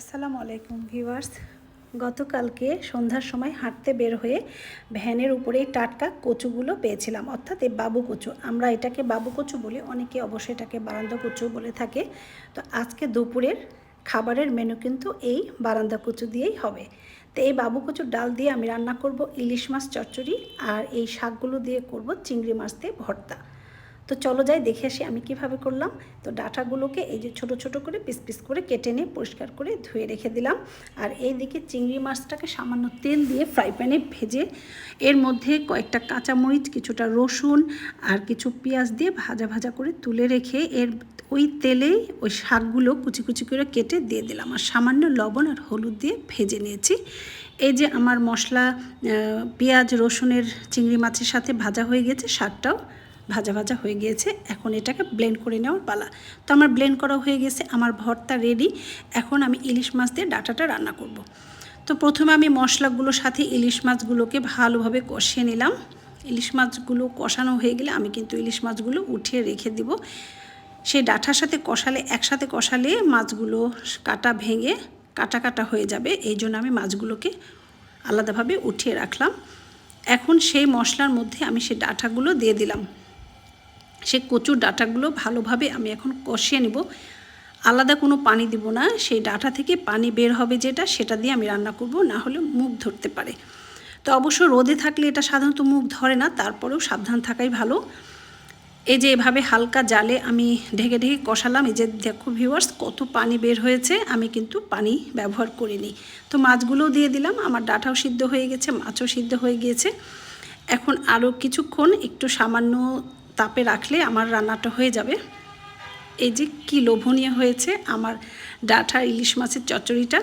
আসসালামু আলাইকুম ভিউয়ার্স। গতকালকে সন্ধ্যার সময় হাঁটতে বের হয়ে ভ্যানের উপরে টাটকা কচুগুলো পেয়েছিলাম, অর্থাৎ এই বাবু কচু। আমরা এটাকে বাবু কচু বলি, অনেকে অবশ্যই এটাকে বারান্দা কচু বলে থাকে। তো আজকে দুপুরের খাবারের মেনু কিন্তু এই বারান্দা কচু দিয়েই হবে। তো এই বাবু কচুর ডাল দিয়ে আমি রান্না করব ইলিশ মাছ চচ্চড়ি, আর এই শাকগুলো দিয়ে করব চিংড়ি মাছ দিয়ে ভর্তা। তো চলো যাই, দেখে আসি আমি কীভাবে করলাম। তো ডাটাগুলোকে এই যে ছোট ছোট করে পিস পিস করে কেটে নিয়ে পরিষ্কার করে ধুয়ে রেখে দিলাম। আর এই দিকে চিংড়ি মাছটাকে সামান্য তেল দিয়ে ফ্রাই প্যানে ভেজে, এর মধ্যে কয়েকটা কাঁচামরিচ, কিছুটা রসুন আর কিছু পেঁয়াজ দিয়ে ভাজা ভাজা করে তুলে রেখে এর ওই তেলেই ওই শাকগুলো কুচি কুচি করে কেটে দিয়ে দিলাম। আর সামান্য লবণ আর হলুদ দিয়ে ভেজে নিয়েছি। এই যে আমার মশলা পেঁয়াজ, রসুনের চিংড়ি মাছের সাথে ভাজা হয়ে গেছে শাকটাও। ভাজা ভাজা হয়ে গিয়েছে। এখন এটাকে ব্লেন্ড করে নেওয়ার পালা। তো আমার ব্লেন্ড করা হয়ে গেছে, আমার ভর্তা রেডি এখন আমি ইলিশ মাছ দিয়ে ডাটাটা রান্না করব। তো প্রথমে আমি মশলাগুলোর সাথে ইলিশ মাছগুলোকে ভালোভাবে কষিয়ে নিলাম। ইলিশ মাছগুলো কষানো হয়ে গেলে আমি কিন্তু ইলিশ মাছগুলো উঠিয়ে রেখে দিব। সেই ডাঁটার সাথে কষালে, একসাথে কষালে মাছগুলো কাটা ভেঙে কাটা কাটা হয়ে যাবে। এই জন্য আমি মাছগুলোকে আলাদাভাবে উঠিয়ে রাখলাম। এখন সেই মশলার মধ্যে আমি সেই ডাঁটাগুলো দিয়ে দিলাম। সেই কচুর ডাঁটাগুলো ভালোভাবে আমি এখন কষিয়ে নেব। আলাদা কোনো পানি দিব না, সেই ডাটা থেকে পানি বের হবে যেটা, সেটা দিয়ে আমি রান্না করব, না হলে মুখ ধরতে পারে। তো অবশ্য রোদে থাকলে এটা সাধারণত মুখ ধরে না, তারপরেও সাবধান থাকাই ভালো। এই যে এভাবে হালকা জালে আমি ঢেকে ঢেকে কষালাম, এই যে দেখো ভিউয়ার্স কত পানি বের হয়েছে, আমি কিন্তু পানি ব্যবহার করিনি। তো মাছগুলোও দিয়ে দিলাম, আমার ডাটাও সিদ্ধ হয়ে গেছে, মাছও সিদ্ধ হয়ে গিয়েছে। এখন আরও কিছুক্ষণ একটু সামান্য তাপে রাখলে আমার রান্নাটা হয়ে যাবে। এই যে কী লোভনীয় হয়েছে আমার ডাঁটা ইলিশ মাছের চচ্চড়িটা।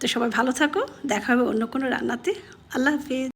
তো সবাই ভালো থাকো, দেখা হবে অন্য কোনো রান্নাতে। আল্লাহ হাফিজ।